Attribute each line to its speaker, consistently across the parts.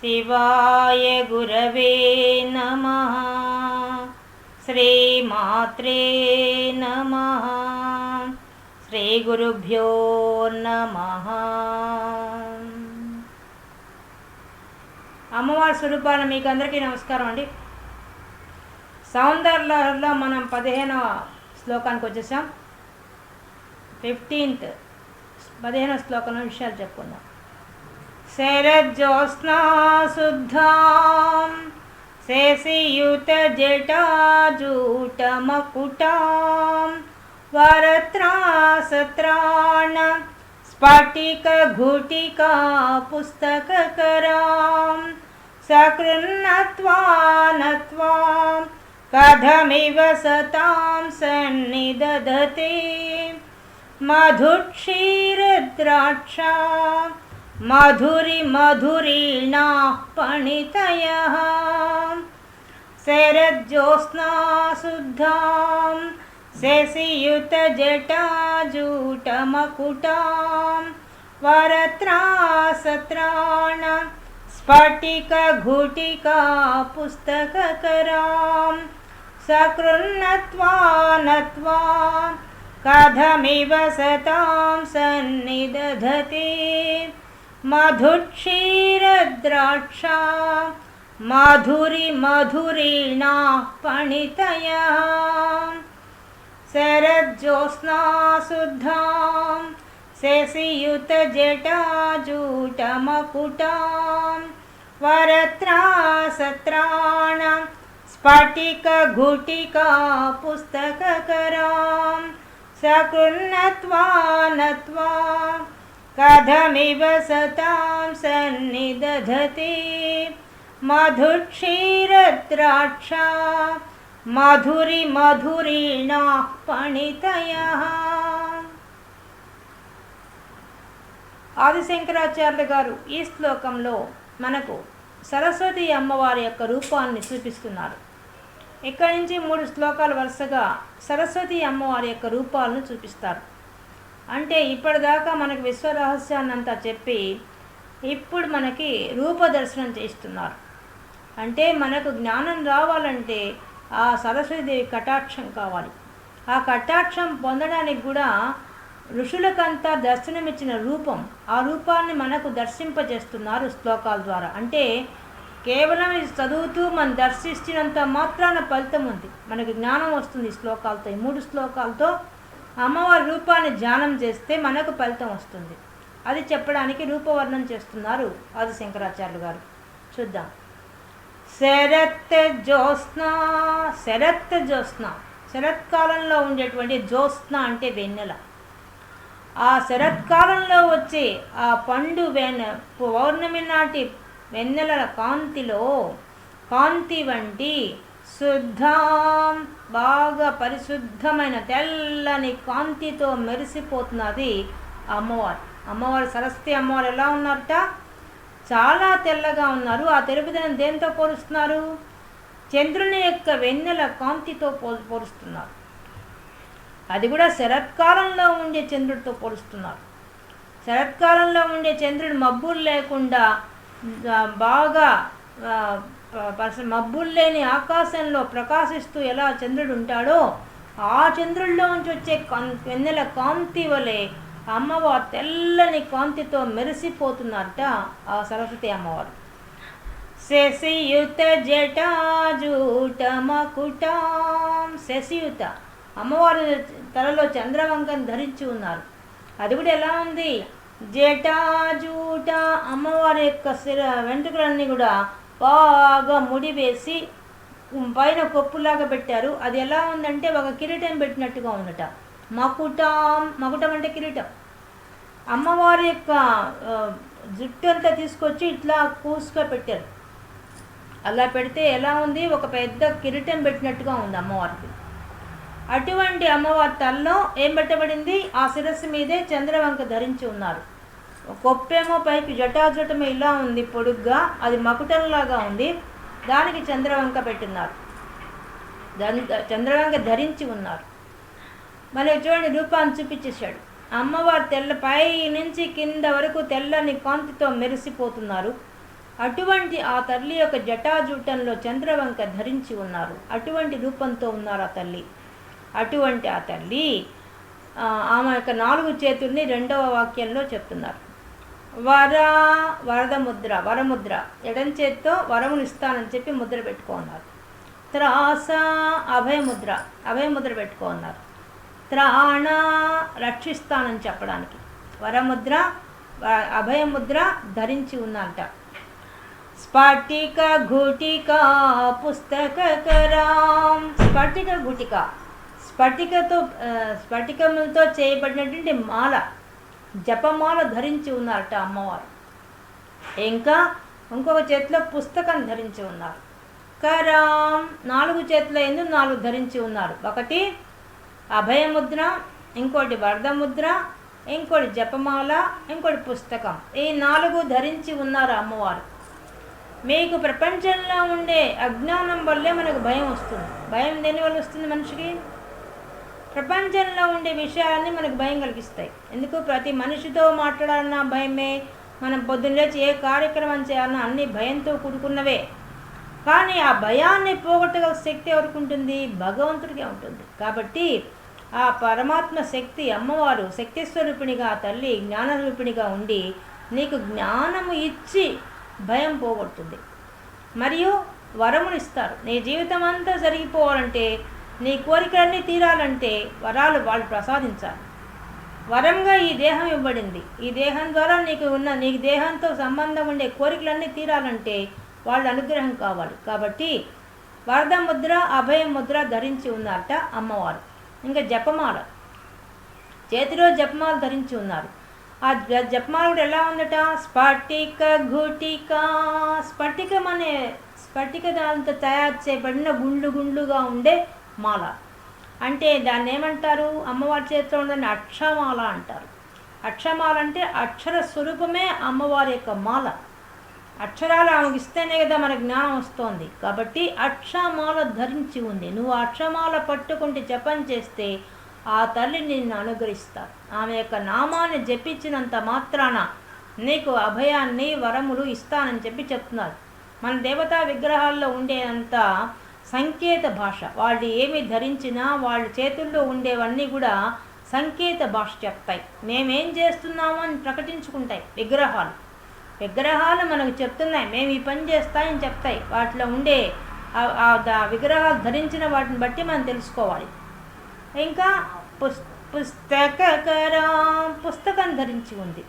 Speaker 1: శివాయ గురవే నమ. శ్రీమాత్రే నమ. శ్రీ గురుభ్యో నమ. అమ్మవారి స్వరూపాన మీకు అందరికీ నమస్కారం అండి. సౌందర్యలో మనం పదిహేనవ శ్లోకానికి వచ్చేసాం. ఫిఫ్టీన్త్ పదిహేనవ శ్లోకంలో విషయాలు చెప్పుకుందాం. शरज्योत्स्नाशुद्धां शेषियुतजटाजूटमकुटां वरत्रासत्राण स्फटिकघुटिका पुस्तककरां सकृन्नत्वा न कथमिव सतां सन्निदधते मधुक्षीरद्राक्षा मधुरिमधुरिणाः पणितयः। शरज्योत्स्नाशुद्धां शशियुतजटाजूटमकुटां वरत्रासत्राण स्फटिकघुटिका पुस्तककरां सकृन्नत्वा नत्वा कथमिव सतां सन्निदधति। मधुक्षीरद्राक्षा मधुरिमधुरिणापणित शरज्जोत्स्नाशुद्धां शशियुतजटाजूटमकुटां वरत्रासत्राणां स्फटिकघुटिका पुस्तककरां सकृन्त्वा नत्वा స్ఫటికఘుటికా పుస్తకకరాం సకృన్నత్వా కథమివ సతాం మధురి మధురీణా ఆదిశంకరాచార్యులు గారు ఈ శ్లోకంలో మనకు సరస్వతి అమ్మవారి యొక్క రూపాన్ని చూపిస్తున్నారు. ఇక్కడి నుంచి మూడు శ్లోకాలు వరుసగా సరస్వతి అమ్మవారి యొక్క రూపాలను చూపిస్తారు. అంటే ఇప్పటిదాకా మనకు విశ్వరహస్యాన్ని అంతా చెప్పి ఇప్పుడు మనకి రూపదర్శనం చేస్తున్నారు. అంటే మనకు జ్ఞానం రావాలంటే ఆ సరస్వతిదేవి కటాక్షం కావాలి. ఆ కటాక్షం పొందడానికి కూడా ఋషులకంతా దర్శనమిచ్చిన రూపం ఆ రూపాన్ని మనకు దర్శింపజేస్తున్నారు శ్లోకాల ద్వారా. అంటే కేవలం ఇది చదువుతూ మనం దర్శించినంత మాత్రాన ఫలితం ఉంది. మనకి జ్ఞానం వస్తుంది ఈ శ్లోకాలతో ఈ మూడు శ్లోకాలతో అమ్మవారి రూపాన్ని ధ్యానం చేస్తే మనకు ఫలితం వస్తుంది. అది చెప్పడానికి రూపవర్ణం చేస్తున్నారు ఆది శంకరాచార్యులు గారు. చూద్దాం. శరత్ జ్యోత్స్న శరత్ జ్యోత్స్న. శరత్కాలంలో ఉండేటువంటి జ్యోత్స్న అంటే వెన్నెల. ఆ శరత్కాలంలో వచ్చే ఆ పండు వెన్న పౌర్ణమి నాటి వెన్నెల కాంతిలో కాంతి వంటి శుద్ధం బాగా పరిశుద్ధమైన తెల్లని కాంతితో మెరిసిపోతున్నది అమ్మవారు. అమ్మవారు సరస్వతి అమ్మవారు ఎలా ఉన్నారట? చాలా తెల్లగా ఉన్నారు. ఆ తెలుపుదనం దేంతో పోలుస్తున్నారు? చంద్రుని యొక్క వెన్నెల కాంతితో పో పోలుస్తున్నారు. అది కూడా శరత్కాలంలో ఉండే చంద్రుడితో పోలుస్తున్నారు. శరత్కాలంలో ఉండే చంద్రుడు మబ్బులు లేకుండా బాగా మబ్బులు లేని ఆకాశంలో ప్రకాశిస్తూ ఎలా చంద్రుడు ఉంటాడో ఆ చంద్రుల్లో నుంచి వచ్చే వెన్నెల కాంతి వలె అమ్మవారు తెల్లని కాంతితో మెరిసిపోతున్నారట ఆ సరస్వతి అమ్మవారు. శశియుత జటాజూటమకుటాం శశియుత. అమ్మవారు తలలో చంద్రవంకం ధరించి ఉన్నారు. అది కూడా ఎలా ఉంది? జటాజూట అమ్మవారి యొక్క శిర వెంట్రుకలన్నీ కూడా బాగా ముడి వేసి పైన కొప్పులాగా పెట్టారు. అది ఎలా ఉందంటే ఒక కిరీటం పెట్టినట్టుగా ఉందట. మకుటం మకుటం అంటే కిరీటం. అమ్మవారి యొక్క జుట్టు అంతా తీసుకొచ్చి ఇట్లా కూసుగా పెట్టారు. అలా పెడితే ఎలా ఉంది? ఒక పెద్ద కిరీటం పెట్టినట్టుగా ఉంది అమ్మవారికి. అటువంటి అమ్మవారి తల్లో ఏం పెట్టబడింది? ఆ శిరస్సు మీదే చంద్రవంక ధరించి ఉన్నారు. కొప్పేమో పైకి జటాజటమే ఇలా ఉంది పొడుగ్గా అది మకుటంలాగా ఉంది. దానికి చంద్రవంక పెట్టున్నారు దాని చంద్రవంక ధరించి ఉన్నారు. మళ్ళీ చూడండి రూపాన్ని చూపించేశాడు. అమ్మవారు తెల్ల పై నుంచి కింద వరకు తెల్లని కాంతితో మెరిసిపోతున్నారు. అటువంటి ఆ తల్లి యొక్క జటాజూటంలో చంద్రవంక ధరించి ఉన్నారు. అటువంటి రూపంతో ఉన్నారు ఆ తల్లి. అటువంటి ఆ తల్లి ఆమె యొక్క నాలుగు చేతుల్ని రెండవ వాక్యంలో చెప్తున్నారు. వర వరద ముద్ర వరముద్ర. ఎడం చేత్తో వరమును ఇస్తానని చెప్పి ముద్ర పెట్టుకున్నారు. త్రాస అభయముద్ర. అభయముద్ర పెట్టుకున్నారు. త్రాణ రక్షిస్తానని చెప్పడానికి. వరముద్ర వ- అభయముద్ర ధరించి ఉన్నంట స్ఫటిక గుటిక పుస్తకరాం స్ఫటిక గుటిక. స్ఫటికతో స్ఫటికములతో చేయబడినటువంటి మాల. జపమాల ధరించి ఉన్నారట అమ్మవారు. ఇంకా ఇంకొక చేతిలో పుస్తకం ధరించి ఉన్నారు. కరాం నాలుగు చేతుల ఎందు నాలుగు ధరించి ఉన్నారు. ఒకటి అభయముద్ర ఇంకోటి వరదముద్ర ఇంకోటి జపమాల ఇంకోటి పుస్తకం. ఈ నాలుగు ధరించి ఉన్నారు అమ్మవారు. మీకు ప్రపంచంలో ఉండే అజ్ఞానం వల్లే మనకు భయం వస్తుంది. భయం దేనివల్ల వస్తుంది మనిషికి? ప్రపంచంలో ఉండే విషయాలన్నీ మనకు భయం కలిగిస్తాయి. ఎందుకు? ప్రతి మనిషితో మాట్లాడాలన్నా భయమే. మనం పొద్దున్న లేచి ఏ కార్యక్రమం చేయాలన్నా అన్ని భయంతో కూడుకున్నవే. కానీ ఆ భయాన్ని పోగొట్టగల శక్తి ఎవరికి ఉంటుంది? భగవంతుడికే ఉంటుంది. కాబట్టి ఆ పరమాత్మ శక్తి అమ్మవారు శక్తి స్వరూపిణిగా ఆ తల్లి జ్ఞానరూపిణిగా ఉండి నీకు జ్ఞానము ఇచ్చి భయం పోగొడుతుంది. మరియు వరములు ఇస్తారు నీ జీవితం అంతా జరిగిపోవాలంటే నీ కోరికలన్నీ తీరాలంటే వరాలు వాళ్ళు ప్రసాదించాలి. వరంగా ఈ దేహం ఇవ్వబడింది. ఈ దేహం ద్వారా నీకు ఉన్న నీ దేహంతో సంబంధం ఉండే కోరికలన్నీ తీరాలంటే వాళ్ళ అనుగ్రహం కావాలి. కాబట్టి వరద ముద్ర అభయ ముద్ర ధరించి ఉన్నారట అమ్మవారు. ఇంకా జపమాల. చేతిలో జపమాల ధరించి ఉన్నారు. ఆ జపమాల కూడా ఎలా ఉందట? స్ఫటిక ఘుటిక. స్ఫటికం అనే స్ఫటిక దాంతో తయారు చేయబడిన గుండ్లు గుండ్లుగా ఉండే మాల. అంటే దాన్ని ఏమంటారు? అమ్మవారి చేతిలో ఉన్న అక్షమాల అంటారు. అక్షమాల అంటే అక్షర స్వరూపమే అమ్మవారి యొక్క మాల. అక్షరాలు ఆమెకి ఇస్తేనే కదా మనకు జ్ఞానం వస్తోంది. కాబట్టి అక్షమాల ధరించి ఉంది. నువ్వు అక్షమాల పట్టుకుంటే జపం చేస్తే ఆ తల్లి నిన్ను అనుగ్రహిస్తారు. ఆమె యొక్క నామాన్ని జపించినంత మాత్రాన నీకు అభయాన్ని వరములు ఇస్తానని చెప్పి చెప్తున్నారు. మన దేవతా విగ్రహాల్లో ఉండేంత సంకేత భాష. వాళ్ళు ఏమి ధరించినా వాళ్ళ చేతుల్లో ఉండేవన్నీ కూడా సంకేత భాష చెప్తాయి. మేమేం చేస్తున్నాము అని ప్రకటించుకుంటాయి. విగ్రహాలు. విగ్రహాలు మనకు చెప్తున్నాయి. మేము ఈ పని చేస్తాయని చెప్తాయి. వాటిలో ఉండే ఆ- ద- విగ్రహాలు ధరించిన వాటిని బట్టి మనం తెలుసుకోవాలి. ఇంకా పుస్ పుస్తకరం పుస్తకం ధరించి ఉంది.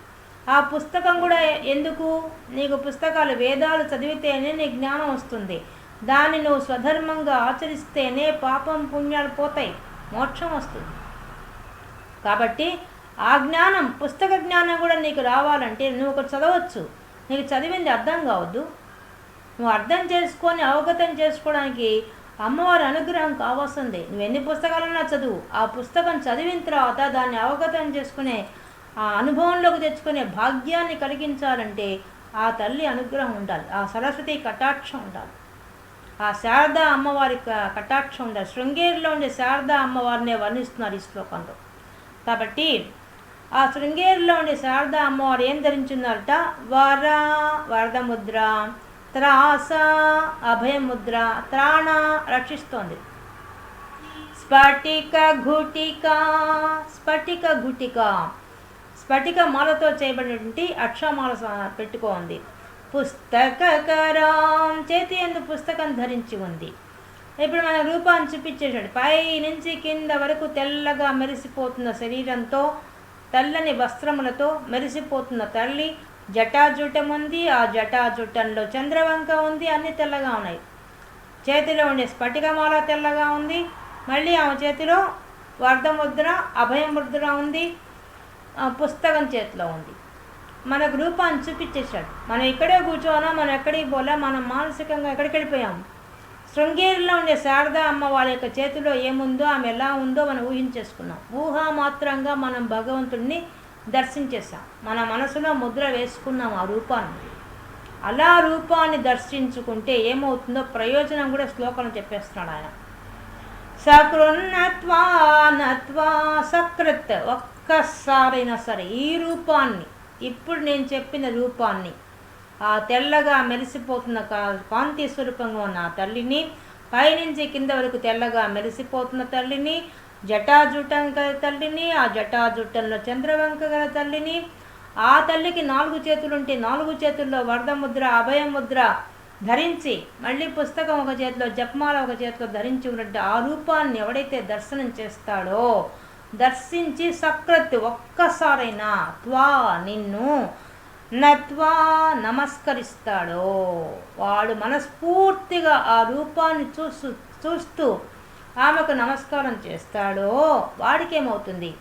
Speaker 1: ఆ పుస్తకం కూడా ఎందుకు? నీకు పుస్తకాలు వేదాలు చదివితేనే నీ జ్ఞానం వస్తుంది. దాన్ని నువ్వు స్వధర్మంగా ఆచరిస్తేనే పాపం పుణ్యాలు పోతాయి. మోక్షం వస్తుంది. కాబట్టి ఆ జ్ఞానం పుస్తక జ్ఞానం కూడా నీకు రావాలంటే నువ్వు ఒకటి చదవచ్చు. నీకు చదివింది అర్థం కావద్దు. నువ్వు అర్థం చేసుకొని అవగతం చేసుకోవడానికి అమ్మవారి అనుగ్రహం కావాల్సిందే. నువ్వు ఎన్ని పుస్తకాలన్నా చదువు. ఆ పుస్తకం చదివిన తర్వాత దాన్ని అవగతం చేసుకునే ఆ అనుభవంలోకి తెచ్చుకునే భాగ్యాన్ని కలిగించాలంటే ఆ తల్లి అనుగ్రహం ఉండాలి. ఆ సరస్వతి కటాక్షం ఉండాలి. ఆ శారదా అమ్మవారి కటాక్షం ఉండే శృంగేరిలో ఉండే శారదా అమ్మవారినే వర్ణిస్తున్నారు ఈ శ్లోకంలో. కాబట్టి ఆ శృంగేరిలో ఉండే శారదా అమ్మవారు ఏం ధరించున్నారట? వర వరదముద్ర త్రాస అభయముద్ర త్రాణ రక్షిస్తోంది. స్ఫటిక ఘుటిక స్ఫటిక ఘుటిక. స్ఫటిక మాలతో చేయబడినటువంటి అక్షమాల పెట్టుకోంది పుస్తకకరం చేతి ఎందు పుస్తకం ధరించి ఉంది. ఇప్పుడు మన రూపాన్ని చూపించేశాడు పై నుంచి కింద వరకు తెల్లగా మెరిసిపోతున్న శరీరంతో తెల్లని వస్త్రములతో మెరిసిపోతున్న తల్లి జటాజుటం ఉంది ఆ జటాజుటంలో చంద్రవంక ఉంది అన్ని తెల్లగా ఉన్నాయి. చేతిలో ఉండే స్ఫటికమాల తెల్లగా ఉంది మళ్ళీ ఆమె చేతిలో వర్ధముద్ర అభయముద్ర ఉంది పుస్తకం చేతిలో ఉంది. మనకు రూపాన్ని చూపించేశాడు. మనం ఇక్కడే కూర్చోనా మనం ఎక్కడికి పోలే మనం మానసికంగా ఎక్కడికి వెళ్ళిపోయాము? శృంగేరిలో ఉండే శారదా అమ్మ వాళ్ళ యొక్క చేతిలో ఏముందో ఆమె ఎలా ఉందో మనం ఊహించేసుకున్నాం. ఊహామాత్రంగా మనం భగవంతుడిని దర్శించేసాం మన మనసులో ముద్ర వేసుకున్నాం ఆ రూపాన్ని. అలా రూపాన్ని దర్శించుకుంటే ఏమవుతుందో ప్రయోజనం కూడా శ్లోకం చెప్పేస్తున్నాడు ఆయన. సకృన్నత్వా నత్వా సకృత్ ఒక్కసారైనా సరే ఈ రూపాన్ని ఇప్పుడు నేను చెప్పిన రూపాన్ని. ఆ తెల్లగా మెరిసిపోతున్న కా- కాంతి స్వరూపంగా ఉన్న ఆ తల్లిని పైనుంచి కింద వరకు తెల్లగా మెరిసిపోతున్న తల్లిని జటాజుటం గల తల్లిని ఆ జటాజుట్టంలో చంద్రవంక గల తల్లిని ఆ తల్లికి నాలుగు చేతులుంటే నాలుగు చేతుల్లో వరదముద్ర అభయముద్ర ధరించి మళ్ళీ పుస్తకం ఒక చేతిలో జపమాల ఒక చేతిలో ధరించి ఉన్నట్టు ఆ రూపాన్ని ఎవడైతే దర్శనం చేస్తాడో దర్శించి సకృత్ ఒక్కసారైనా త్వా నిన్ను నత్వా నమస్కరిస్తాడో. వాడు మనస్ఫూర్తిగా ఆ రూపాన్ని చూస్తూ చూస్తూ ఆమెకు నమస్కారం చేస్తాడో. వాడికేమవుతుంది?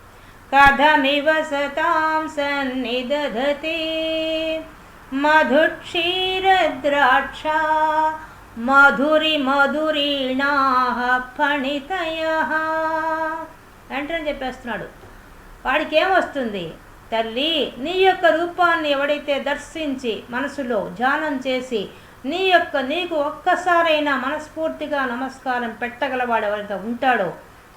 Speaker 1: కథమివ సతాం సన్నిదధతే మధుక్షీరద్రాక్ష మధురి మధురీణా ఫణితయ వెంటనే చెప్పేస్తున్నాడు. వాడికి ఏమొస్తుంది తల్లి నీ యొక్క రూపాన్ని ఎవడైతే దర్శించి మనసులో ధ్యానం చేసి నీ యొక్క నీకు ఒక్కసారైనా మనస్ఫూర్తిగా నమస్కారం పెట్టగలవాడు ఎవరితో ఉంటాడో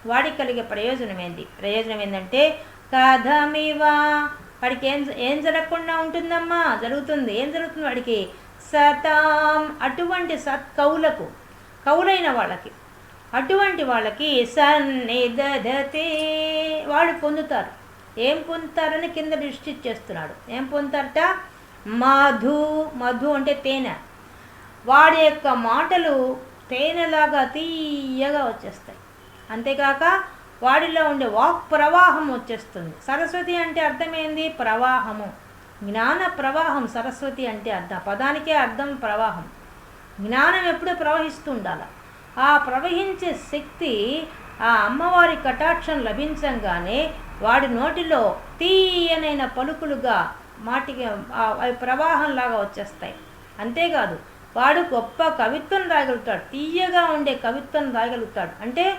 Speaker 1: వాడికి కలిగే ప్రయోజనం ఏంది ప్రయోజనం ఏంటంటే కథమివా. వాడికి ఏం ఏం జరగకుండా ఉంటుందమ్మా? జరుగుతుంది. ఏం జరుగుతుంది వాడికి? సతాం. అటువంటి సత్ కవులకు కవులైన వాళ్ళకి. అటువంటి వాళ్ళకి సన్నిధతే వాడు పొందుతారు. ఏం పొందుతారని కింద దృష్టి చేస్తున్నాడు ఏం పొందుతారట? మధు. మధు అంటే తేనె. వాడి యొక్క మాటలు తేనెలాగా తీయగా వచ్చేస్తాయి. అంతేకాక వాడిలో ఉండే వాక్ ప్రవాహం వచ్చేస్తుంది. సరస్వతి అంటే అర్థమైంది? ప్రవాహము. జ్ఞాన ప్రవాహం సరస్వతి అంటే అర్థం. పదానికే అర్థం ప్రవాహం. జ్ఞానం ఎప్పుడూ ప్రవహిస్తూ ఉండాలి? ఆ ప్రవహించే శక్తి ఆ అమ్మవారి కటాక్షం లభించంగానే వాడి నోటిలో తీయనైన పలుకులుగా మాటికి అవి ప్రవాహంలాగా వచ్చేస్తాయి. అంతేకాదు వాడు గొప్ప కవిత్వం రాయగలుగుతాడు తీయగా ఉండే కవిత్వం రాయగలుగుతాడు. అంటే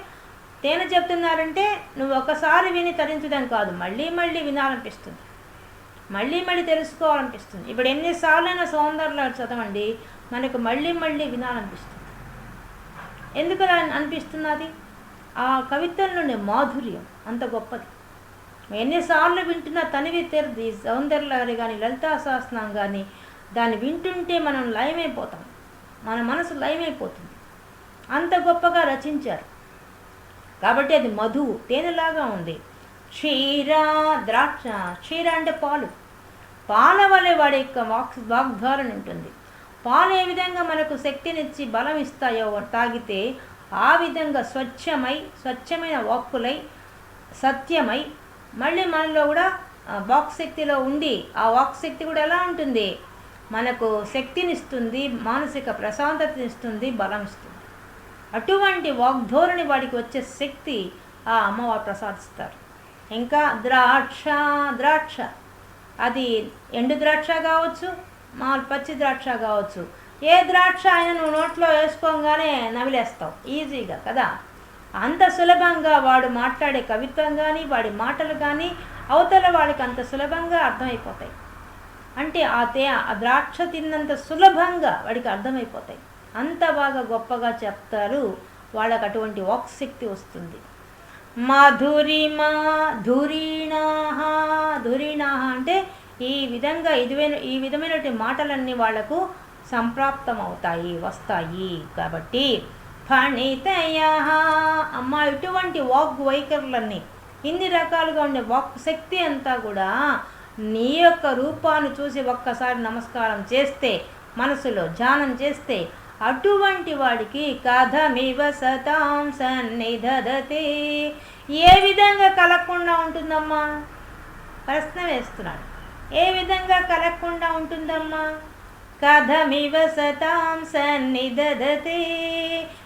Speaker 1: తేనె చెప్తున్నారంటే నువ్వు ఒకసారి విని తరించడం కాదు మళ్ళీ మళ్ళీ వినాలనిపిస్తుంది. మళ్ళీ మళ్ళీ తెలుసుకోవాలనిపిస్తుంది. ఇప్పుడు ఎన్నిసార్లైనా సౌందర్యాలు చదవండి మనకు మళ్ళీ మళ్ళీ వినాలనిపిస్తుంది. ఎందుకు అనిపిస్తున్నది? ఆ కవిత్వంలోని మాధుర్యం అంత గొప్పది. ఎన్నిసార్లు వింటున్నా తనివి తెరది సౌందర్యాలు కానీ లలితా శాసనం కానీ దాన్ని వింటుంటే మనం లయమైపోతాం. మన మనసు లయమైపోతుంది. అంత గొప్పగా రచించారు. కాబట్టి అది మధువు తేనెలాగా ఉంది. క్షీర ద్రాక్ష క్షీర అంటే పాలు. పాల వలె వాడి యొక్క వాక్ వాగ్ధారణ ఉంటుంది. పాలు ఏ విధంగా మనకు శక్తినిచ్చి బలం ఇస్తాయో తాగితే ఆ విధంగా స్వచ్ఛమై స్వచ్ఛమైన వాక్కులై సత్యమై మళ్ళీ మనలో కూడా ఆ వాక్ శక్తిలో ఉండి ఆ వాక్ శక్తి కూడా ఎలా ఉంటుంది? మనకు శక్తినిస్తుంది మానసిక ప్రశాంతతనిస్తుంది బలం ఇస్తుంది అటువంటి వాగ్ధోరణి వాడికి వచ్చే శక్తి ఆ అమ్మవారు ప్రసాదిస్తారు. ఇంకా ద్రాక్ష ద్రాక్ష. అది ఎండు ద్రాక్ష కావచ్చు మామూలు పచ్చి ద్రాక్ష కావచ్చు. ఏ ద్రాక్ష అయినా నువ్వు నోట్లో వేసుకోగానే నవిలేస్తావు. ఈజీగా కదా? అంత సులభంగా వాడు మాట్లాడే కవిత్వం కానీ వాడి మాటలు కానీ అవతల వాళ్ళకి అంత సులభంగా అర్థమైపోతాయి. అంటే ఆ తే ఆ ద్రాక్ష తిన్నంత సులభంగా వాడికి అర్థమైపోతాయి. అంత బాగా గొప్పగా చెప్తారు వాళ్ళకు అటువంటి వాక్ శక్తి వస్తుంది. మధురిమా ధురీణాహ ధురీణాహ అంటే ఈ విధంగా ఇదివైన ఈ విధమైనటువంటి మాటలన్నీ వాళ్ళకు సంప్రాప్తం అవుతాయి వస్తాయి. కాబట్టి ఫణితయ అమ్మ ఇటువంటి వాక్ వైఖరులన్నీ ఇన్ని రకాలుగా ఉండే వాక్ శక్తి అంతా కూడా నీ యొక్క రూపాన్ని చూసి ఒక్కసారి నమస్కారం చేస్తే మనసులో ధ్యానం చేస్తే అటువంటి వాడికి కథమివ సతాం సన్నిధదతే. ఏ విధంగా కలగకుండా ఉంటుందమ్మా? ప్రశ్న వేస్తున్నాడు. ఏ విధంగా కలగకుండా ఉంటుందమ్మా? కథమివ సతాం సన్నిధతే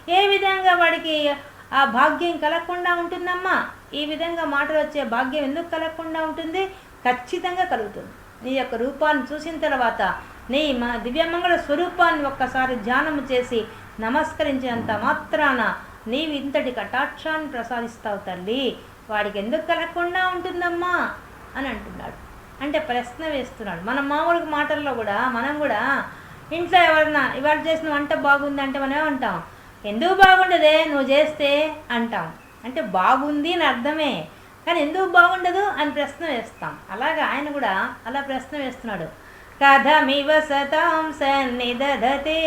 Speaker 1: ఏ విధంగా వాడికి ఆ భాగ్యం కలగకుండా ఉంటుందమ్మా? ఈ విధంగా మాటలు వచ్చే భాగ్యం ఎందుకు కలగకుండా ఉంటుంది? ఖచ్చితంగా కలుగుతుంది. నీ యొక్క రూపాన్ని చూసిన తర్వాత నీ మా దివ్యమంగళ స్వరూపాన్ని ఒక్కసారి ధ్యానం చేసి నమస్కరించినంత మాత్రాన నీవు ఇంతటి కటాక్షాన్ని ప్రసాదిస్తావు తల్లి. వాడికి ఎందుకు కలగకుండా ఉంటుందమ్మా? అని అంటున్నాడు. అంటే ప్రశ్న వేస్తున్నాడు. మన మామూలుగా మాటల్లో కూడా మనం కూడా ఇంట్లో ఎవరన్నా ఇవాళ చేసిన వంట బాగుంది అంటే మనం ఏమంటాం? ఎందుకు బాగుండదే? నువ్వు చేస్తే అంటాం. అంటే బాగుంది అని అర్థమే. కానీ ఎందుకు బాగుండదు అని ప్రశ్న వేస్తాం. అలాగా ఆయన కూడా అలా ప్రశ్న వేస్తున్నాడు. కథమివ సతాం సన్నిదధతే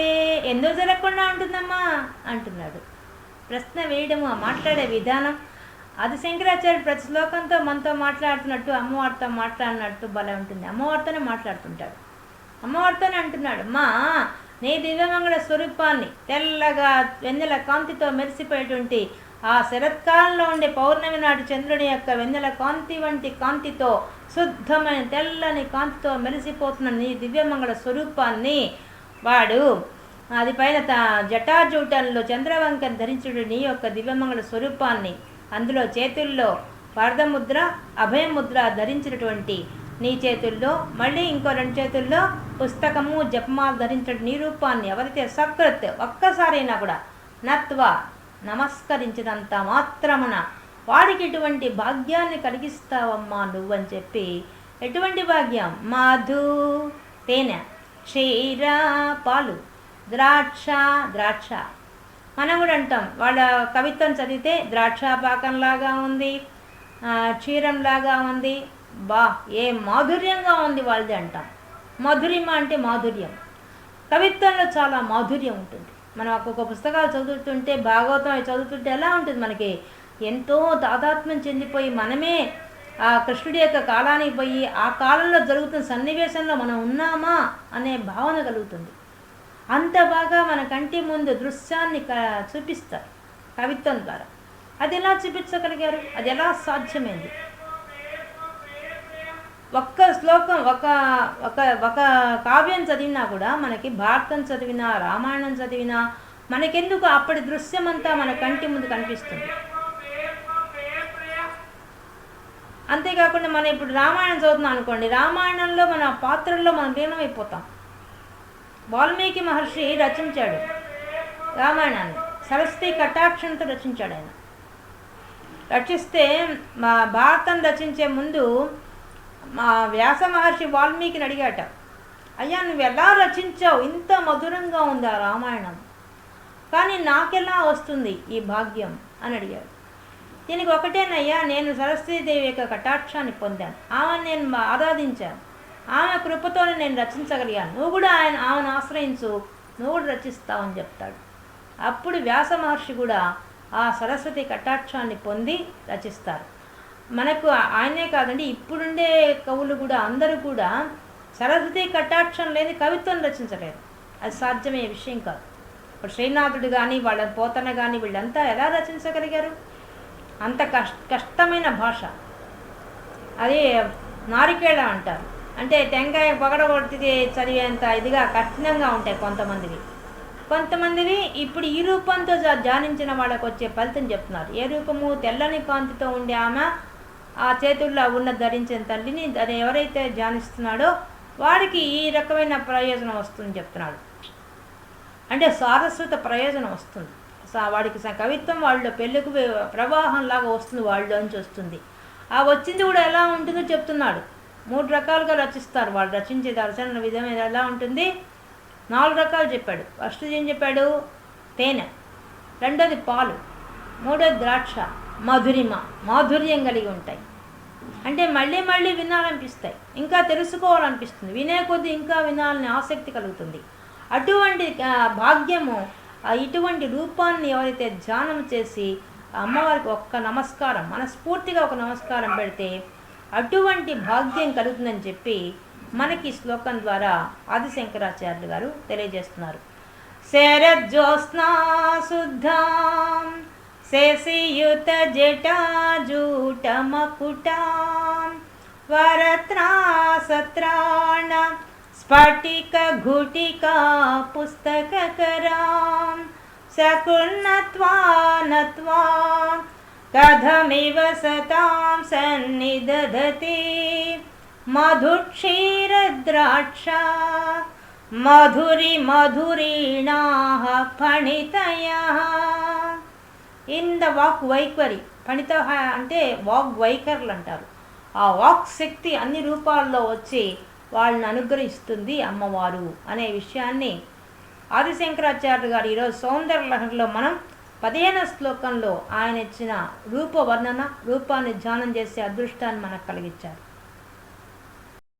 Speaker 1: ఎందుకు జరగకుండా ఉంటుందమ్మా? అంటున్నాడు. ప్రశ్న వేయడము ఆ మాట్లాడే విధానం అది శంకరాచార్య ప్రతి శ్లోకంతో మనతో మాట్లాడుతున్నట్టు అమ్మవారితో మాట్లాడినట్టు భలే ఉంటుంది. అమ్మవారితోనే మాట్లాడుతుంటాడు. అమ్మవారితోనే అంటున్నాడు మా నీ దివ్యమంగళ స్వరూపాన్ని తెల్లగా వెన్నెల కాంతితో మెరిసిపోయేటువంటి ఆ శరత్కాలంలో ఉండే పౌర్ణమి నాటి చంద్రుని యొక్క వెన్నెల కాంతి వంటి కాంతితో శుద్ధమైన తెల్లని కాంతితో మెరిసిపోతున్న నీ దివ్యమంగళ స్వరూపాన్ని వాడు అది పైన త జటాజూటంలో చంద్రవంకను ధరించుడు నీ యొక్క దివ్యమంగళ స్వరూపాన్ని అందులో చేతుల్లో వరదముద్ర అభయముద్ర ధరించినటువంటి నీ చేతుల్లో మళ్ళీ ఇంకో రెండు చేతుల్లో పుస్తకము జపమాల ధరించిన నీ రూపాన్ని ఎవరైతే సకృత్ ఒక్కసారైనా కూడా నత్వ నమస్కరించినంత మాత్రమున వాడికి ఇటువంటి భాగ్యాన్ని కలిగిస్తావమ్మా నువ్వని చెప్పి ఎటువంటి భాగ్యం? మధు తేనె క్షీర పాలు ద్రాక్ష ద్రాక్ష. మనం కూడా అంటాం వాళ్ళ కవిత్వం చదివితే ద్రాక్షాపాకంలాగా ఉంది క్షీరంలాగా ఉంది. బా ఏ మాధుర్యంగా ఉంది వాళ్ళది అంటాం. మధురిమ అంటే మాధుర్యం. కవిత్వంలో చాలా మాధుర్యం ఉంటుంది. మనం ఒక్కొక్క పుస్తకాలు చదువుతుంటే భాగవతం అవి చదువుతుంటే ఎలా ఉంటుంది మనకి? ఎంతో తాదాత్మ్యం చెందిపోయి మనమే ఆ కృష్ణుడి యొక్క కాలానికి పోయి ఆ కాలంలో జరుగుతున్న సన్నివేశంలో మనం ఉన్నామా అనే భావన కలుగుతుంది. అంత బాగా మన కంటి ముందు దృశ్యాన్ని క చూపిస్తారు కవిత్వం ద్వారా. అది ఎలా చూపించగలిగారు? అది ఎలా సాధ్యమైంది? ఒక్క శ్లోకం ఒక ఒక ఒక కావ్యం చదివినా కూడా మనకి భారతం చదివినా రామాయణం చదివినా మనకెందుకు అప్పటి దృశ్యం అంతా మన కంటి ముందు కనిపిస్తుంది? అంతేకాకుండా మనం ఇప్పుడు రామాయణం చదువుతున్నాం అనుకోండి రామాయణంలో మన పాత్రల్లో మనం లీనమైపోతాం. వాల్మీకి మహర్షి రచించాడు రామాయణాన్ని. సరస్వతి కటాక్షంతో రచించాడు ఆయన. రచిస్తే మా భారతం రచించే ముందు మా వ్యాస మహర్షి వాల్మీకిని అడిగాట అయ్యా నువ్వు ఎలా రచించావు? ఇంత మధురంగా ఉంది ఆ రామాయణం. కానీ నాకెలా వస్తుంది ఈ భాగ్యం? అని అడిగాడు. దీనికి ఒకటేనయ్యా నేను సరస్వతీదేవి యొక్క కటాక్షాన్ని పొందాను. ఆమెను నేను ఆరాధించాను. ఆమె కృపతోనే నేను రచించగలిగాను నువ్వు కూడా ఆయన ఆమెను ఆశ్రయించు. నువ్వు కూడా రచిస్తావని చెప్తాడు. అప్పుడు వ్యాస మహర్షి కూడా ఆ సరస్వతి కటాక్షాన్ని పొంది రచిస్తారు. మనకు ఆయనే కాదండి ఇప్పుడుండే కవులు కూడా అందరూ కూడా సరస్వతి కటాక్షం లేని కవిత్వం రచించలేరు. అది సాధ్యమయ్యే విషయం కాదు. ఇప్పుడు శ్రీనాథుడు కానీ వాళ్ళ పోతన కానీ వీళ్ళంతా ఎలా రచించగలిగారు? అంత కష్ కష్టమైన భాష. అది నారికేళ అంటారు. అంటే టెంకాయ పొగడగొడితే చదివేంత ఇదిగా కఠినంగా ఉంటాయి కొంతమందివి. కొంతమందివి ఇప్పుడు ఈ రూపంతో ధ్యానించిన వాళ్ళకు వచ్చే ఫలితం చెప్తున్నారు. ఏ రూపము? తెల్లని కాంతితో ఉండే ఆమె ఆ చేతుల్లో ఉన్న ధరించిన తల్లిని అది ఎవరైతే ధ్యానిస్తున్నాడో వాడికి ఈ రకమైన ప్రయోజనం వస్తుందని చెప్తున్నాడు అంటే సారస్వత ప్రయోజనం వస్తుంది. వాడికి కవిత్వం వాళ్ళు పెళ్ళికి ప్రవాహంలాగా వస్తుంది వాళ్ళలోంచి వస్తుంది ఆ వచ్చింది కూడా ఎలా ఉంటుందో చెప్తున్నాడు. మూడు రకాలుగా రచిస్తారు. వాళ్ళు రచించే దర్శన విధం ఎలా ఉంటుంది? నాలుగు రకాలు చెప్పాడు. ఫస్ట్ ఏం చెప్పాడు? తేనె. రెండోది పాలు. మూడోది ద్రాక్ష. మధురిమ. మాధుర్యం కలిగి ఉంటాయి. అంటే మళ్ళీ మళ్ళీ వినాలనిపిస్తాయి. ఇంకా తెలుసుకోవాలనిపిస్తుంది. వినే కొద్దీ ఇంకా వినాలని ఆసక్తి కలుగుతుంది. అటువంటి భాగ్యము ఇటువంటి రూపాన్ని ఎవరైతే ధ్యానం చేసి అమ్మవారికి ఒక్క నమస్కారం మనస్ఫూర్తిగా ఒక నమస్కారం పెడితే అటువంటి భాగ్యం కలుగుతుందని చెప్పి మనకి శ్లోకం ద్వారా ఆదిశంకరాచార్యులు గారు తెలియజేస్తున్నారు. శరజ్యోత్స్నా శుద్ధాం శశియుత జటాజూటమకుటాం వరత్రాసత్రాణ స్ఫటిక ఘుటికా పుస్తకరాం సకున్నత్వా నత్వా కథమివ సతాం సన్నిదధతి మధుక్షీరద్రాక్ష మధురి మధురీణా పణితయ ఇన్ ద వాక్ వైఖరి ఫణిత అంటే వాక్ వైఖరులు అంటారు. ఆ వాక్ శక్తి అన్ని రూపాల్లో వచ్చి వాళ్ళని అనుగ్రహిస్తుంది అమ్మవారు అనే విషయాన్ని ఆదిశంకరాచార్య గారు ఈరోజు సౌందర్య లహరిలో మనం పదిహేన శ్లోకంలో ఆయన ఇచ్చిన రూప వర్ణన రూపాన్ని ధ్యానం చేసే అదృష్టాన్ని మనకు కలిగించారు.